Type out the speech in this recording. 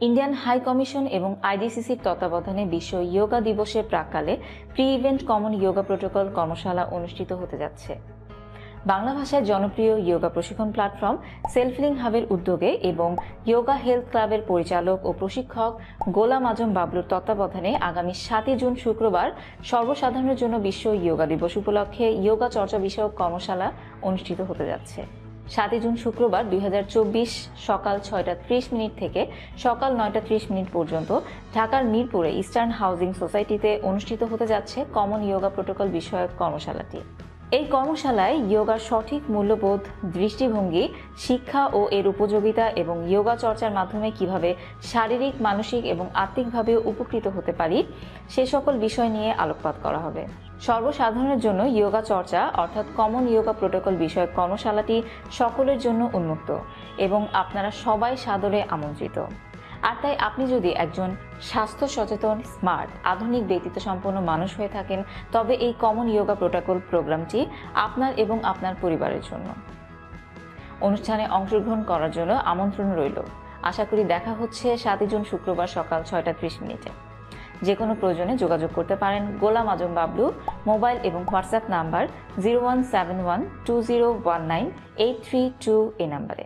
Indian high commission এবং আইডিসিসির তত্ত্বাবধানে বিশ্ব যোগা দিবসের প্রাককালে pre event common yoga protocol কর্মশালা অনুষ্ঠিত হতে যাচ্ছে। বাংলা ভাষায় জনপ্রিয় যোগা প্রশিক্ষণ প্ল্যাটফর্ম সেলফলিং হাবের উদ্যোগে এবং যোগা হেলথ ক্লাবের পরিচালক ও প্রশিক্ষক গোলাম আজম বাবলুর তত্ত্বাবধানে আগামী সাতই জুন শুক্রবার সর্বসাধারণের জন্য বিশ্ব যোগা দিবস উপলক্ষে যোগা চর্চা বিষয়ক কর্মশালা অনুষ্ঠিত হতে যাচ্ছে। সাতই জুন শুক্রবার দুই হাজার চব্বিশ সকাল ছয়টা ত্রিশ মিনিট থেকে সকাল নয়টা ত্রিশ মিনিট পর্যন্ত ঢাকার মিরপুরে ইস্টার্ন হাউজিং সোসাইটিতে অনুষ্ঠিত হতে যাচ্ছে কমন ইয়োগা প্রোটোকল বিষয়ক কর্মশালাটি। এই কর্মশালায় ইয়োগার সঠিক মূল্যবোধ, দৃষ্টিভঙ্গি, শিক্ষা ও এর উপযোগিতা এবং যোগা চর্চার মাধ্যমে কীভাবে শারীরিক, মানসিক এবং আর্থিকভাবে উপকৃত হতে পারি, সে সকল বিষয় নিয়ে আলোকপাত করা হবে। সর্বসাধারণের জন্য ইয়োগা চর্চা, অর্থাৎ কমন ইয়োগা প্রোটোকল বিষয়ক কর্মশালাটি সকলের জন্য উন্মুক্ত এবং আপনারা সবাই সাদরে আমন্ত্রিত। আর তাই আপনি যদি একজন স্বাস্থ্য সচেতন, স্মার্ট, আধুনিক ব্যক্তিত্ব সম্পন্ন মানুষ হয়ে থাকেন, তবে এই কমন ইয়োগা প্রোটোকল প্রোগ্রামটি আপনার এবং আপনার পরিবারের জন্য। অনুষ্ঠানে অংশগ্রহণ করার জন্য আমন্ত্রণ রইল। আশা করি দেখা হচ্ছে সাতই জুন শুক্রবার সকাল ছয়টা ত্রিশ মিনিটে। যে কোনো প্রয়োজনে যোগাযোগ করতে পারেন। গোলাম আজম বাবলু, মোবাইল এবং WhatsApp number zero one seven one two zero one nine eight three two এই নাম্বারে।